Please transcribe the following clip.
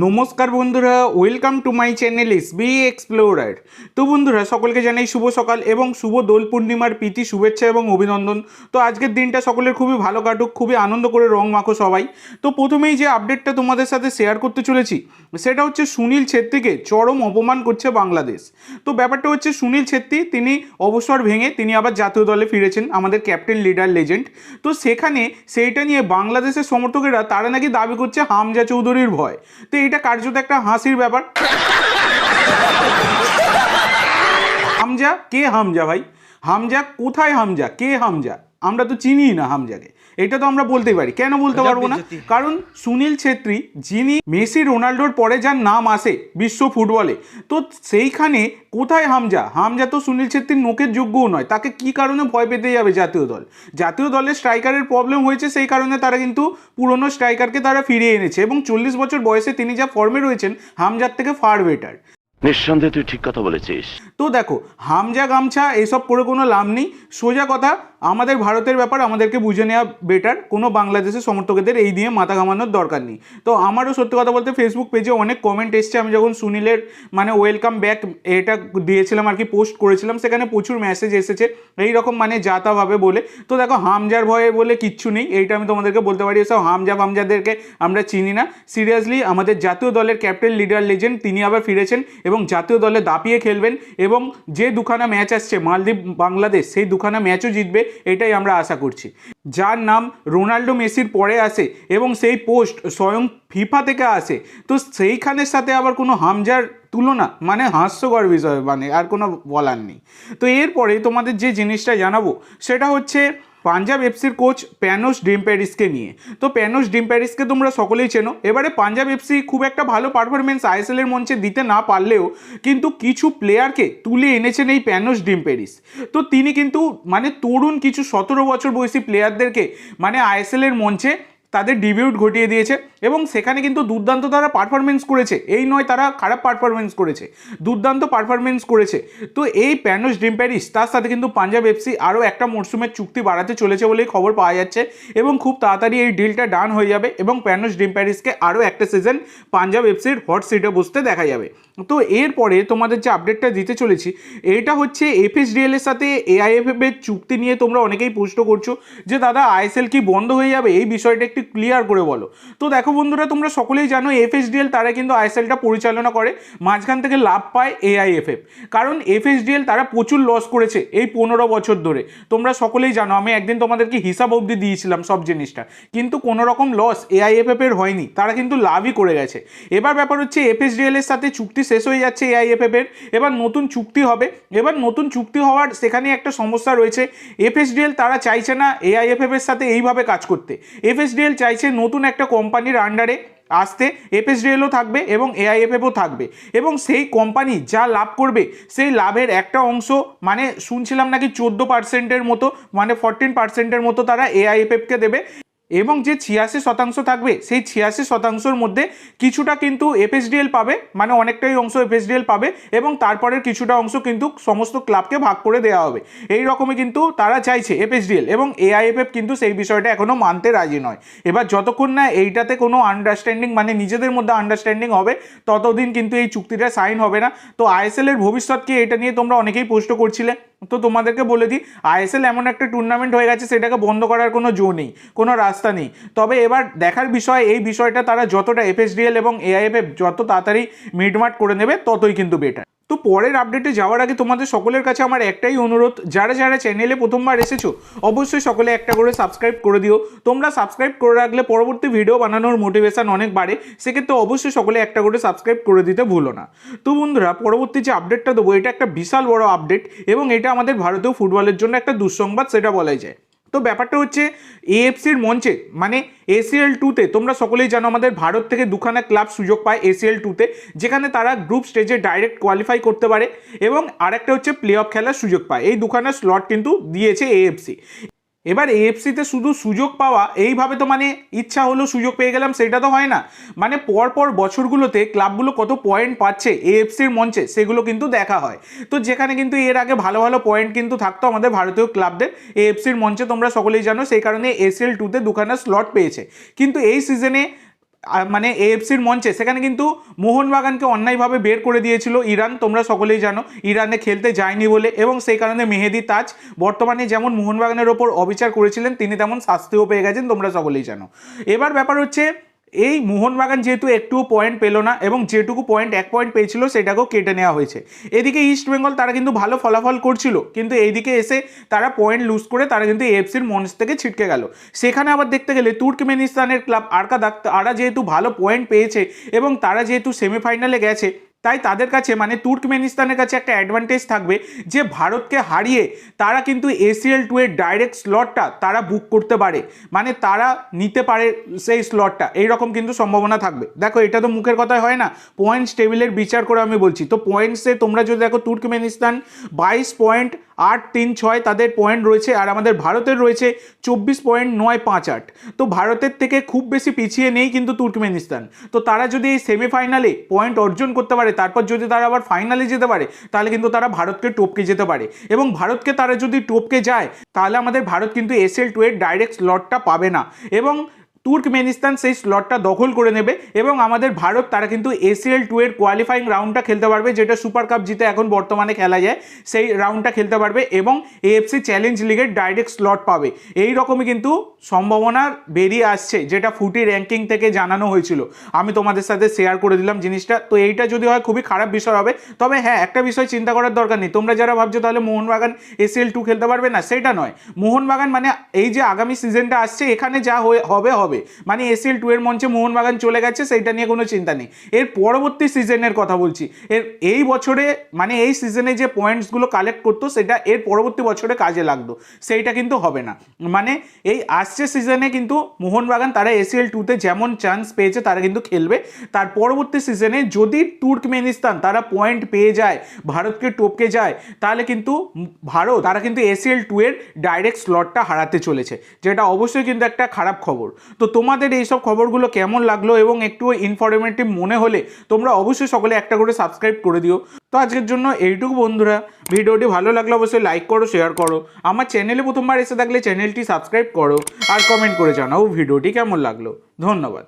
নমস্কার বন্ধুরা welcome to my channel S B explorer তো বন্ধুরা, সকলকে জানাই শুভ সকাল এবং শুভ দোল পূর্ণিমার প্রীতি, শুভেচ্ছা এবং অভিনন্দন। তো আজকের দিনটা সকলের খুবই ভালো কাটুক, খুবই আনন্দ করে রং মাখো সবাই। তো প্রথমেই যে আপডেটটা তোমাদের সাথে শেয়ার করতে চলেছি, সেটা হচ্ছে সুনীল ছেত্রীকে চরম অপমান করছে বাংলাদেশ। তো ব্যাপারটা হচ্ছে সুনীল ছেত্রী, তিনি অবসর ভেঙে তিনি আবার জাতীয় দলে ফিরেছেন, আমাদের ক্যাপ্টেন লিডার লেজেন্ড তো সেখানে সেইটা নিয়ে বাংলাদেশের সমর্থকেরা তারা নাকি দাবি করছে হামজা চৌধুরীর ভয়। তো এটা কার্যত একটা হাসির ব্যাপার। হামজা, কে হামজা ভাই? হামজা, কোথায় হামজা? কে হামজা? আমরা তো চিনি না হামজাকে। এটা তো আমরা বলতেই পারি। কেন বলতে পারব না? কারণ সুনীল ছেত্রী যিনি মেসি রোনাল্ডোর পরে যার নাম আসে বিশ্ব ফুটবলে তো সেইখানে কোথায় হামজা? হামজা তো সুনীল ছেত্রীর নোকের যোগ্যও নয়। তাকে কি কারণে ভয় পেতে যাবে জাতীয় দল? জাতীয় দলের স্ট্রাইকারের প্রবলেম হয়েছে সেই কারণে তারা কিন্তু পুরনো স্ট্রাইকারকে তারা ফিরিয়ে এনেছে এবং চল্লিশ বছর বয়সে তিনি যা ফর্মে রয়েছেন হামজার থেকে ফার বেটার নিঃসন্দেহে তুই ঠিক কথা বলেছিস। তো দেখো হামজা গামছা এইসব করে কোনো লাভ নেই। সোজা কথা আমাদের ভারতের ব্যাপার আমাদেরকে বুঝে নেওয়া বেটার কোনো বাংলাদেশের সমর্থকদের এই দিয়ে মাথা ঘামানোর দরকার নেই। তো আমারও সত্যি কথা বলতে ফেসবুক পেজে অনেক কমেন্ট এসছে। আমি যখন সুনীলের মানে ওয়েলকাম ব্যাক এটা দিয়েছিলাম আর কি পোস্ট করেছিলাম, সেখানে প্রচুর মেসেজ এসেছে। এই রকম মানে যাতাভাবে বলে। তো দেখো হামজার ভয়ে বলে কিচ্ছু নেই। এইটা আমি তোমাদেরকে বলতে পারি। এসব হামজা ফামজাদেরকে আমরা চিনি না। সিরিয়াসলি আমাদের জাতীয় দলের ক্যাপ্টেন লিডার লেজেন্ড তিনি আবার ফিরেছেন এবং জাতীয় দলে দাপিয়ে খেলবেন এবং যে দুখানা ম্যাচ আসছে, মালদ্বীপ বাংলাদেশ, সেই দুখানা ম্যাচও জিতবে। এটাই আমরা আশা করছি। যার নাম রোনাল্ডো মেসির পরে আসে এবং সেই পোস্ট স্বয়ং ফিফা থেকে আসে। তো সেইখানের সাথে আবার কোনো হামজার তুলনা? মানে হাস্যকর বিষয় মানে আর কোনো বলার নেই। তো এরপরে তোমাদের যে জিনিসটা জানাব, সেটা হচ্ছে পাঞ্জাব এফসির কোচ প্যানোস ডিম প্যারিসকে নিয়ে। তো প্যানোস ডিম প্যারিসকে তোমরা সকলেই চেনো। এবারে পাঞ্জাব এফসি খুব একটা ভালো পারফরমেন্স আইএসএলের মঞ্চে দিতে না পারলেও কিন্তু কিছু প্লেয়ারকে তুলে এনেছেন এই প্যানোস ডিম প্যারিস তো তিনি কিন্তু মানে তরুণ কিছু সতেরো বছর বয়সী প্লেয়ারদেরকে মানে আইএসএলের মঞ্চে তাদের ডিবিউট ঘটিয়ে দিয়েছে এবং সেখানে কিন্তু দুর্দান্ত তারা পারফরমেন্স করেছে। এই নয় তারা খারাপ পারফরমেন্স করেছে, দুর্দান্ত পারফরমেন্স করেছে। তো এই প্যানোস ডিম প্যারিস তার সাথে কিন্তু পাঞ্জাব এফসি আরও একটা মরশুমের চুক্তি বাড়াতে চলেছে বলেই খবর পাওয়া যাচ্ছে এবং খুব তাড়াতাড়ি এই ডিলটা ডান হয়ে যাবে এবং প্যানোস ডিম প্যারিসকে আরও একটা সিজন পাঞ্জাব এফসির হট সিটে বসতে দেখা যাবে। তো এরপরে তোমাদের যে আপডেটটা দিতে চলেছি, এটা হচ্ছে এফএসডিএল এর সাথে এআইএফএফ এর চুক্তি নিয়ে তোমরা অনেকেই প্রশ্ন করছ যে, দাদা আইএসএল কি বন্ধ হয়ে যাবে? এই বিষয়টা একটু ক্লিয়ার করে বলো। তো দেখো বন্ধুরা, তোমরা সকলেই জানো এফএসডিএল তারা কিন্তু আইএসএলটা পরিচালনা করে, মাঝখান থেকে লাভ পায় এআইএফএফ কারণ এফএসডিএল তারা প্রচুর লস করেছে এই পনেরো বছর ধরে। তোমরা সকলেই জানো, আমি একদিন তোমাদেরকে হিসাব অবধি দিয়েছিলাম সব জিনিসটা। কিন্তু কোনো রকম লস এআইএফএফ এর হয়নি, তারা কিন্তু লাভই করে গেছে। এবার ব্যাপার হচ্ছে এফএসডিএল এর সাথে চুক্তি শেষ হয়ে যাচ্ছে এআইএফএফ এর, এবার নতুন চুক্তি হবে। এবার নতুন চুক্তি হওয়ার সেখানে একটা সমস্যা রয়েছে। এফএসডিএল তারা চাইছে না এআইএফএফ এর সাথে এইভাবে কাজ করতে। এফএসডিএল চাইছে নতুন একটা কোম্পানির আন্ডারে আসতে। এফএসডিএলও থাকবে এবং এআইএফএফও থাকবে। এবং সেই কোম্পানি যা লাভ করবে, সেই লাভের একটা অংশ মানে শুনছিলাম নাকি চোদ্দ পার্সেন্টের মতো মানে ফরটিন পার্সেন্টের মতো তারা এআইএফএফকে দেবে। এবং যে ছিয়াশি শতাংশ থাকবে, সেই ছিয়াশি শতাংশের মধ্যে কিছুটা কিন্তু এফএসডিএল পাবে মানে অনেকটাই অংশ এফএসডিএল পাবে এবং তারপরের কিছুটা অংশ কিন্তু সমস্ত ক্লাবকে ভাগ করে দেওয়া হবে। এই রকমই কিন্তু তারা চাইছে এফএসডিএল এবং এআইএফএফ কিন্তু সেই বিষয়টা এখনও মানতে রাজি নয়। এবার যতক্ষণ না এইটাতে কোনো আন্ডারস্ট্যান্ডিং মানে নিজেদের মধ্যে আন্ডারস্ট্যান্ডিং হবে, ততদিন কিন্তু এই চুক্তিটা সাইন হবে না। তো আইএসএল এর ভবিষ্যৎ কি, এটা নিয়ে তোমরা অনেকেই প্রশ্ন করছিলে। তো তোমাদেরকে বলে দিই আইএসএল এমন একটা টুর্নামেন্ট হয়ে গেছে, সেটাকে বন্ধ করার কোনো জো নেই, কোনো রাস্তা নেই। তবে এবার দেখার বিষয়, এই বিষয়টা তারা যতটা এফএসডিএল এবং এআইএফএফ যত তাড়াতাড়ি মিটমাট করে নেবে, ততই কিন্তু বেটার তো পরের আপডেটে যাওয়ার আগে তোমাদের সকলের কাছে আমার একটাই অনুরোধ, যারা যারা চ্যানেলে প্রথমবার এসেছ, অবশ্যই সকলে একটা করে সাবস্ক্রাইব করে দিও। তোমরা সাবস্ক্রাইব করে রাখলে পরবর্তী ভিডিও বানানোর মোটিভেশন অনেক বাড়ে, সেক্ষেত্রে অবশ্যই সকলে একটা করে সাবস্ক্রাইব করে দিতে ভুলো না। তো বন্ধুরা, পরবর্তী যে আপডেটটা দেবো, এটা একটা বিশাল বড় আপডেট এবং এটা আমাদের ভারতীয় ফুটবলের জন্য একটা দুঃসংবাদ, সেটা বলাই যায়। তো ব্যাপারটা হচ্ছে এএফসির মঞ্চে মানে এসিএল টুতে তোমরা সকলেই জানো আমাদের ভারত থেকে দুখানা ক্লাব সুযোগ পায় এসিএল টুতে যেখানে তারা গ্রুপ স্টেজে ডাইরেক্ট কোয়ালিফাই করতে পারে এবং আরেকটা হচ্ছে প্লে অফ খেলার সুযোগ পায়। এই দুখানা স্লট কিন্তু দিয়েছে এএফসি এবার এএফসিতে শুধু সুযোগ পাওয়া, এইভাবে তো মানে ইচ্ছা হলো সুযোগ পেয়ে গেলাম, সেটা তো হয় না। মানে পরপর বছরগুলোতে ক্লাবগুলো কত পয়েন্ট পাচ্ছে এএফসির মঞ্চে, সেগুলো কিন্তু দেখা হয়। তো যেখানে কিন্তু এর আগে ভালো ভালো পয়েন্ট কিন্তু থাকতো আমাদের ভারতীয় ক্লাবদের এএফসির মঞ্চে তোমরা সকলেই জানো, সেই কারণে এসএল টুতে দুখানা স্লট পেয়েছে। কিন্তু এই সিজনে মানে এএফসির মঞ্চে, সেখানে কিন্তু মোহনবাগানকে অন্যায়ভাবে বের করে দিয়েছিল ইরান, তোমরা সকলেই জানো। ইরানে খেলতে যায়নি বলে এবং সেই কারণে মেহেদি তাজ বর্তমানে যেমন মোহনবাগানের ওপর অবিচার করেছিলেন, তিনি তেমন শাস্তিও পেয়ে গেছেন, তোমরা সকলেই জানো। এবার ব্যাপার হচ্ছে এই মোহনবাগান যেহেতু একটুও পয়েন্ট পেল না এবং যেটুকু পয়েন্ট এক পয়েন্ট পেয়েছিল সেটাকেও কেটে নেওয়া হয়েছে। এদিকে ইস্টবেঙ্গল তারা কিন্তু ভালো ফলাফল করছিল, কিন্তু এইদিকে এসে তারা পয়েন্ট লুজ করে তারা কিন্তু এফসির মঞ্চ থেকে ছিটকে গেল। সেখানে আবার দেখতে গেলে তুর্কমেনিস্তানের ক্লাব আরকাদাক, তারা যেহেতু ভালো পয়েন্ট পেয়েছে এবং তারা যেহেতু সেমিফাইনালে গেছে তাই তাদের কাছে মানে তুর্কমেনিস্তানের কাছে একটা অ্যাডভান্টেজ থাকবে যে ভারতকে হারিয়ে তারা কিন্তু এসিএল টু এর ডাইরেক্ট স্লটটা তারা বুক করতে পারে। মানে তারা নিতে পারে সেই স্লটটা এইরকম কিন্তু সম্ভাবনা থাকবে। দেখো, এটা তো মুখের কথায় হয় না। পয়েন্টস টেবিলের বিচার করে আমি বলছি। তো পয়েন্টসে তোমরা যদি দেখো, তুর্কমেনিস্তান বাইশ পয়েন্ট আট তিন ছয় তাদের পয়েন্ট রয়েছে আর আমাদের ভারতের রয়েছে চব্বিশ পয়েন্ট নয় পাঁচ আট। তো ভারতের থেকে খুব বেশি পিছিয়ে নেই কিন্তু তুর্কমেনিস্তান। তো তারা যদি এই সেমিফাইনালে পয়েন্ট অর্জন করতে পারে, তারপর যদি তারা আবার ফাইনালে যেতে পারে, তাহলে কিন্তু তারা ভারতকে টপকে যেতে পারে। এবং ভারতকে তারা যদি টপকে যায়, তাহলে আমাদের ভারত কিন্তু এসএল টু এর ডাইরেক্ট স্লটটা পাবে না। এবং তুর্কমেনিস্তান সেই স্লটটা দখল করে নেবে এবং আমাদের ভারত, তারা কিন্তু এসিএল টু এর কোয়ালিফাইং রাউন্ডটা খেলতে পারবে, যেটা সুপার কাপ জিতে এখন বর্তমানে খেলা যায়, সেই রাউন্ডটা খেলতে পারবে এবং এএফসি চ্যালেঞ্জ লিগের ডাইরেক্ট স্লট পাবে। এই রকমই কিন্তু সম্ভাবনা বেরিয়ে আসছে, যেটা ফুটি র্যাঙ্কিং থেকে জানানো হয়েছিল। আমি তোমাদের সাথে শেয়ার করে দিলাম জিনিসটা, তো এইটা যদি হয় খুবই খারাপ বিষয় হবে। তবে হ্যাঁ একটা বিষয় চিন্তা করার দরকার নেই, তোমরা যারা ভাবছ তাহলে মোহনবাগান এসিএল টু খেলতে পারবে না, সেটা নয়। মোহনবাগান মানে এই যে আগামী সিজনটা আসছে, এখানে যা হয়ে- হবে। হবে। মানে এসিএল টু এর মঞ্চে মোহনবাগান চলে গেছে, সেইটা নিয়ে কোনো চিন্তা নেই। এর পরবর্তী সিজনের কথা বলছি। এর এই বছরে মানে এই সিজনে যে পয়েন্টসগুলো কালেক্ট করতো, সেটা এর পরবর্তী বছরে কাজে লাগতো। সেইটা কিন্তু হবে না। মানে এই আসছে সিজনে কিন্তু মোহনবাগান, তারা এসিএল টুতে যেমন চান্স পেয়েছে, তারা কিন্তু খেলবে। তার পরবর্তী সিজনে যদি তুর্কমেনিস্তান, তারা পয়েন্ট পেয়ে যায়, ভারতকে টপকে যায়, তাহলে কিন্তু ভারত, তারা কিন্তু এসিএল টু এর ডাইরেক্ট স্লটটা হারাতে চলেছে। যেটা অবশ্যই কিন্তু একটা খারাপ খবর। তো তোমাদের এইসব খবরগুলো কেমন লাগল এবং একটু ইনফরমেটিভ মনে হলে তোমরা অবশ্যই সকলে একটা করে সাবস্ক্রাইব করে দিও। তো আজকের জন্য এইটুকু বন্ধুরা। ভিডিওটি ভালো লাগলে অবশ্যই লাইক করো শেয়ার করো। আমার চ্যানেলে প্রথমবার এসে থাকলে চ্যানেলটি সাবস্ক্রাইব করো আর কমেন্ট করে জানাও ভিডিওটি কেমন লাগল। ধন্যবাদ।